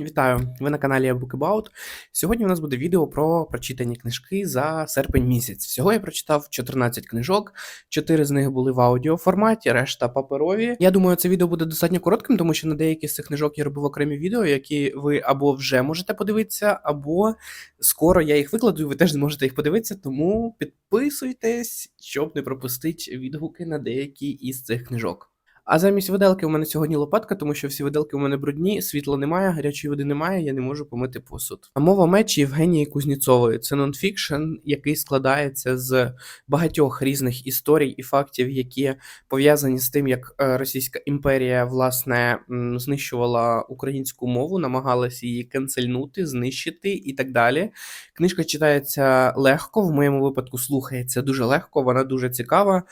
Вітаю! Ви на каналі Bookabout. Сьогодні у нас буде відео про прочитані книжки за серпень місяць. Всього я прочитав 14 книжок, 4 з них були в аудіоформаті, решта паперові. Я думаю, це відео буде достатньо коротким, тому що на деякі з цих книжок я робив окремі відео, які ви або вже можете подивитися, або скоро я їх викладу, і ви теж зможете їх подивитися. Тому підписуйтесь, щоб не пропустити відгуки на деякі із цих книжок. А замість виделки у мене сьогодні лопатка, тому що всі виделки у мене брудні, світла немає, гарячої води немає, я не можу помити посуд. А мова мечі Євгенії Кузніцової. Це нонфікшн, який складається з багатьох різних історій і фактів, які пов'язані з тим, як е, Російська імперія власне знищувала українську мову, намагалася її канцельнути, знищити і так далі. Книжка читається легко, в моєму випадку слухається дуже легко, вона дуже цікава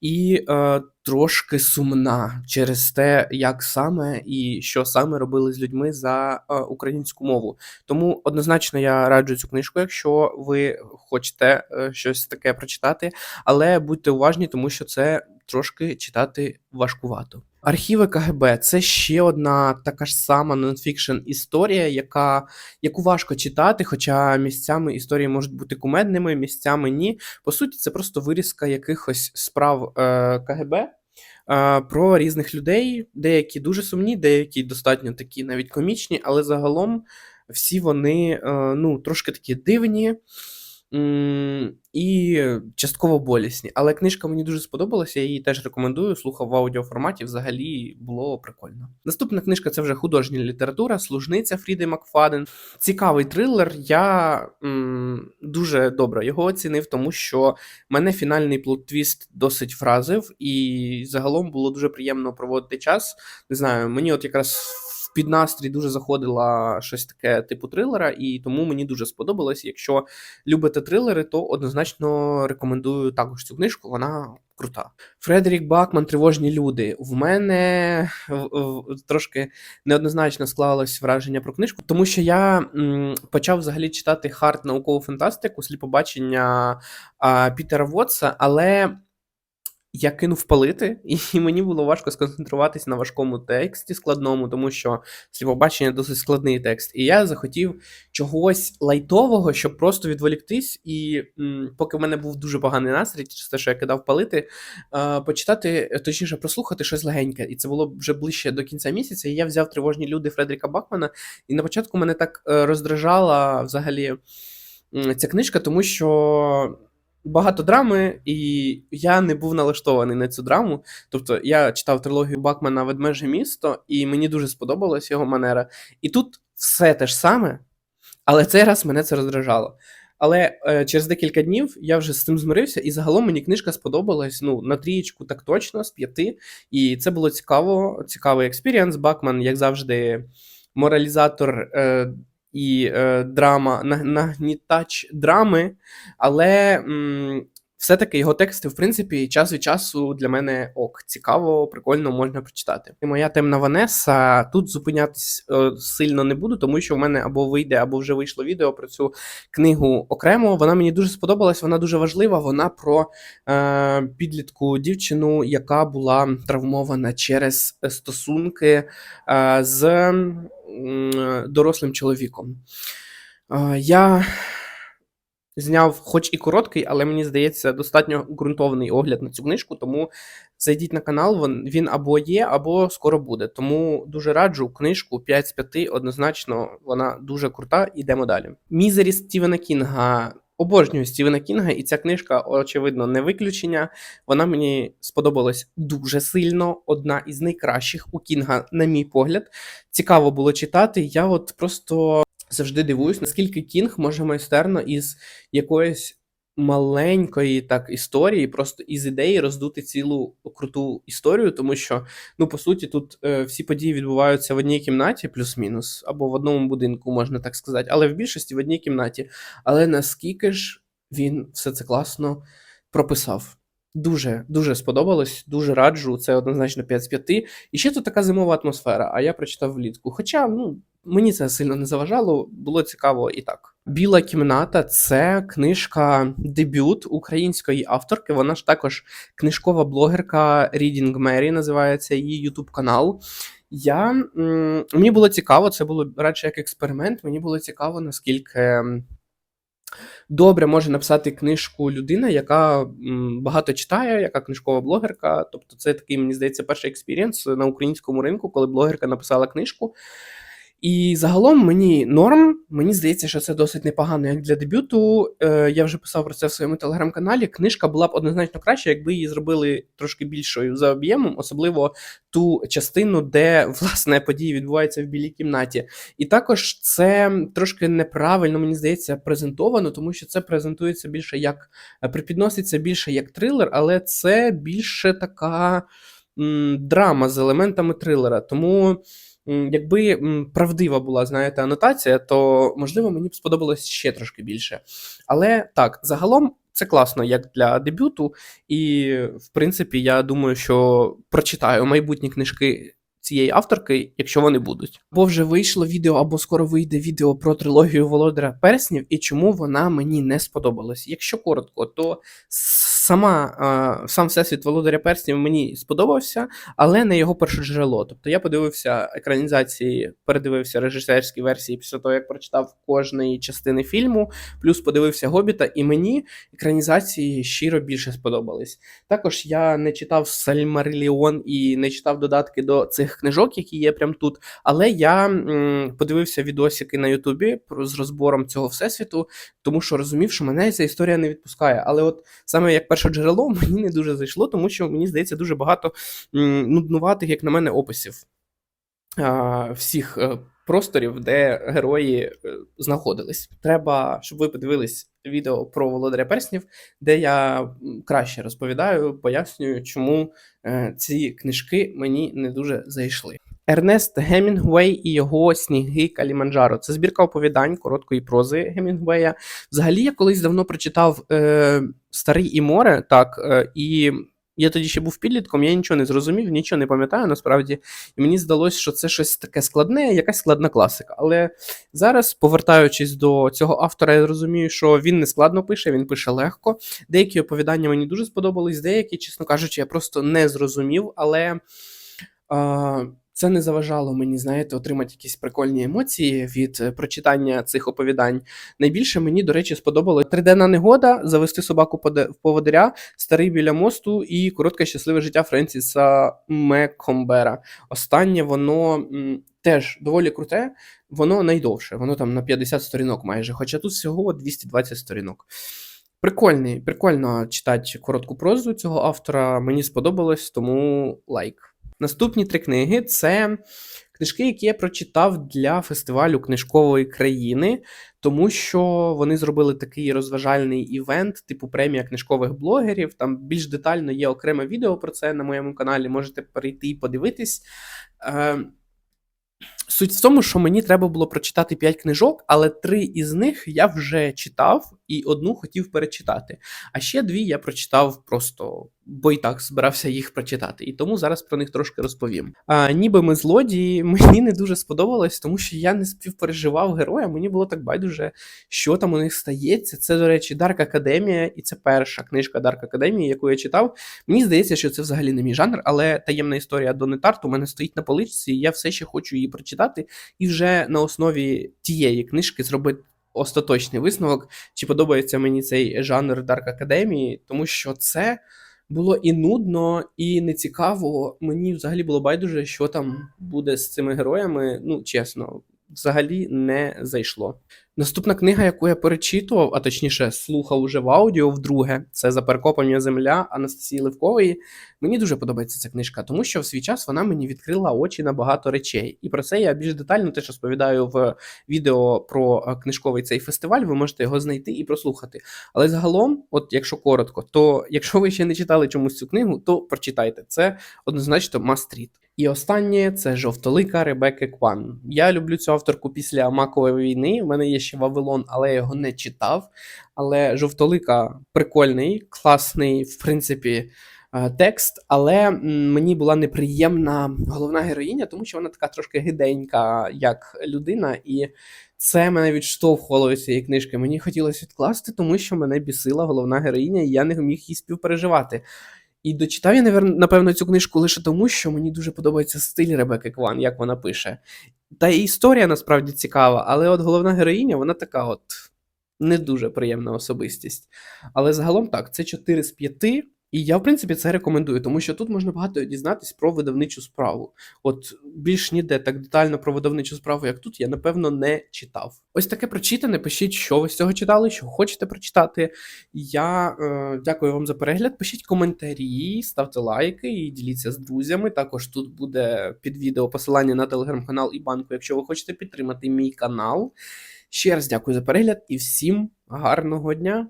і е, трошки сумна через те, як саме і що саме робили з людьми за е, українську мову. Тому однозначно я раджу цю книжку, якщо ви хочете е, щось таке прочитати, але будьте уважні, тому що це трошки читати важкувато. Архіви КГБ це ще одна така ж сама нонфікшн історія, яка, яку важко читати, хоча місцями історії можуть бути кумедними, місцями ні. По суті, це просто вирізка якихось справ е, КГБ е, про різних людей, деякі дуже сумні, деякі достатньо такі навіть комічні, але загалом всі вони е, ну, трошки такі дивні. І частково болісні. Але книжка мені дуже сподобалася, я її теж рекомендую. Слухав в аудіоформаті, взагалі було прикольно. Наступна книжка це вже художня література, служниця Фріди Макфаден. Цікавий трилер. Я м, дуже добре його оцінив, тому що мене фінальний плот-твіст досить вразив, і загалом було дуже приємно проводити час. Не знаю, мені от якраз під настрій дуже заходила щось таке типу трилера, і тому мені дуже сподобалось. Якщо любите трилери, то однозначно рекомендую також цю книжку. Вона крута. Фредерік Бакман, Тривожні люди. В мене трошки неоднозначно склалось враження про книжку, тому що я почав взагалі читати хард наукову фантастику, сліпобачення Пітера Вотса, але я кинув палити, і мені було важко сконцентруватись на важкому тексті складному, тому що сліпобачення досить складний текст. І я захотів чогось лайтового, щоб просто відволіктись. І м, поки в мене був дуже поганий настрій, через те, що я кидав палити, е, почитати, точніше, прослухати щось легеньке. І це було вже ближче до кінця місяця. І я взяв тривожні люди Фредеріка Бакмана. І на початку мене так е, роздражала взагалі ця книжка, тому що багато драми, і я не був налаштований на цю драму. Тобто я читав трилогію Бакмана Ведмеже місто, і мені дуже сподобалась його манера. І тут все те ж саме, але цей раз мене це роздражало. Але е, через декілька днів я вже з цим змирився, і загалом мені книжка сподобалась ну, на трієчку так точно, з п'яти. І це було цікаво, цікавий експірієнс. Бакман, як завжди, моралізатор е, і е, драма, на- нагнітач драми, але м, все-таки його тексти, в принципі, час від часу для мене ок, цікаво, прикольно можна прочитати. І моя темна Ванеса тут зупинятись е, сильно не буду, тому що в мене або вийде, або вже вийшло відео про цю книгу окремо. Вона мені дуже сподобалась, вона дуже важлива. Вона про е, підлітку дівчину, яка була травмована через стосунки е, з м, дорослим чоловіком. Е, я зняв, хоч і короткий, але мені здається, достатньо ґрунтовний огляд на цю книжку. Тому зайдіть на канал, він, або є, або скоро буде. Тому дуже раджу книжку 5 з 5, однозначно, вона дуже крута. Ідемо далі. Мізері Стівена Кінга. Обожнюю Стівена Кінга, і ця книжка, очевидно, не виключення. Вона мені сподобалась дуже сильно. Одна із найкращих у Кінга, на мій погляд. Цікаво було читати. Я от просто завжди дивуюсь, наскільки Кінг може майстерно із якоїсь маленької так історії, просто із ідеї роздути цілу круту історію, тому що, ну, по суті, тут е, всі події відбуваються в одній кімнаті, плюс-мінус, або в одному будинку, можна так сказати, але в більшості в одній кімнаті. Але наскільки ж він все це класно прописав? Дуже дуже сподобалось, дуже раджу. Це однозначно 5 з 5. І ще тут така зимова атмосфера, а я прочитав влітку. Хоча, ну, мені це сильно не заважало, було цікаво і так. Біла кімната це книжка дебют української авторки. Вона ж також книжкова блогерка Reading Mary, називається її ютуб канал. я, мені було цікаво, це було радше як експеримент. Мені було цікаво, наскільки добре може написати книжку людина, яка багато читає, яка книжкова блогерка. Тобто, це такий, мені здається, перший експірієнс на українському ринку, коли блогерка написала книжку. І загалом мені норм. Мені здається, що це досить непогано як для дебюту. Е, Я вже писав про це в своєму телеграм-каналі. Книжка була б однозначно краще, якби її зробили трошки більшою за об'ємом, особливо ту частину, де власне події відбуваються в білій кімнаті. І також це трошки неправильно, мені здається, презентовано, тому що це презентується більше як е, припідноситься більше як трилер, але це більше така м, драма з елементами трилера. Тому. Якби правдива була, знаєте, анотація, то можливо мені б сподобалось ще трошки більше. Але так, загалом це класно як для дебюту, і в принципі, я думаю, що прочитаю майбутні книжки. Цієї авторки, якщо вони будуть, бо вже вийшло відео або скоро вийде відео про трилогію Володаря Перснів і чому вона мені не сподобалась. Якщо коротко, то сама а, сам всесвіт Володаря Перснів мені сподобався, але не його перше джерело. Тобто я подивився екранізації, передивився режисерські версії після того, як прочитав кожної частини фільму, плюс подивився Гобіта, і мені екранізації щиро більше сподобались. Також я не читав Сальмариліон і не читав додатки до цих книжок, які є прямо тут. Але я м, подивився відосики на Ютубі з розбором цього всесвіту, тому що розумів, що мене ця історія не відпускає. Але от саме як перше джерело мені не дуже зайшло, тому що мені здається дуже багато нуднуватих, як на мене, описів всіх е, просторів, де герої е, знаходились. Треба, щоб ви подивились відео про Володаря Перснів, де я краще розповідаю, пояснюю, чому е, ці книжки мені не дуже зайшли. Ернест Гемінгуей і його сніги Каліманджаро. Це збірка оповідань короткої прози Гемінгуея. Взагалі, я колись давно прочитав е, Старий і море, так, е, і я тоді ще був підлітком, я нічого не зрозумів, нічого не пам'ятаю насправді. І мені здалося, що це щось таке складне, якась складна класика. Але зараз, повертаючись до цього автора, я розумію, що він не складно пише, він пише легко. Деякі оповідання мені дуже сподобались, деякі, чесно кажучи, я просто не зрозумів, але. А, це не заважало мені, знаєте, отримати якісь прикольні емоції від е, прочитання цих оповідань. Найбільше мені, до речі, сподобалось триденна негода, завести собаку в поводиря, старий біля мосту і коротке щасливе життя Френсіса Мекомбера. Останнє воно теж доволі круте, воно найдовше, воно там на 50 сторінок майже, хоча тут всього 220 сторінок. Прикольний, прикольно читати коротку прозу цього автора. Мені сподобалось, тому лайк. Наступні три книги це книжки, які я прочитав для фестивалю книжкової країни, тому що вони зробили такий розважальний івент, типу премія книжкових блогерів. Там більш детально є окреме відео про це на моєму каналі. Можете перейти і подивитись. Е, Суть в тому, що мені треба було прочитати 5 книжок, але три із них я вже читав і одну хотів перечитати. А ще дві я прочитав просто, бо і так збирався їх прочитати. І тому зараз про них трошки розповім. А, ніби ми злодії, мені не дуже сподобалось, тому що я не співпереживав героя. Мені було так байдуже, що там у них стається. Це, до речі, Дарк Академія, і це перша книжка Дарк Академії, яку я читав. Мені здається, що це взагалі не мій жанр, але таємна історія Дони Тарт у мене стоїть на поличці, і я все ще хочу її прочитати, і вже на основі тієї книжки зробити остаточний висновок, чи подобається мені цей жанр Дарк Академії, тому що це було і нудно, і нецікаво. Мені взагалі було байдуже, що там буде з цими героями. Ну, чесно, взагалі не зайшло. Наступна книга, яку я перечитував, а точніше слухав уже в аудіо вдруге, це за перекопання земля Анастасії Левкової. Мені дуже подобається ця книжка, тому що в свій час вона мені відкрила очі на багато речей. І про це я більш детально теж розповідаю в відео про е, книжковий цей фестиваль. Ви можете його знайти і прослухати. Але загалом, от якщо коротко, то якщо ви ще не читали чомусь цю книгу, то прочитайте. Це однозначно read. І останнє це жовтолика Ребекки Кван. Я люблю цю авторку після Макової війни. У мене є ще Вавилон, але я його не читав. Але жовтолика прикольний, класний, в принципі, е, текст. Але мені була неприємна головна героїня, тому що вона така трошки гиденька, як людина, і це мене відштовхувало від цієї книжки. Мені хотілося відкласти, тому що мене бісила головна героїня, і я не міг її співпереживати. І дочитав я, напевно, цю книжку лише тому, що мені дуже подобається стиль Ребекки Кван, як вона пише. Та і історія насправді цікава, але от головна героїня, вона така от не дуже приємна особистість. Але загалом так, це 4 з 5, і я, в принципі, це рекомендую, тому що тут можна багато дізнатись про видавничу справу. От більш ніде так детально про видавничу справу, як тут, я напевно не читав. Ось таке прочитане. Пишіть, що ви з цього читали, що хочете прочитати. Я е, дякую вам за перегляд. Пишіть коментарі, ставте лайки і діліться з друзями. Також тут буде під відео посилання на телеграм-канал і банку, якщо ви хочете підтримати мій канал. Ще раз дякую за перегляд і всім гарного дня!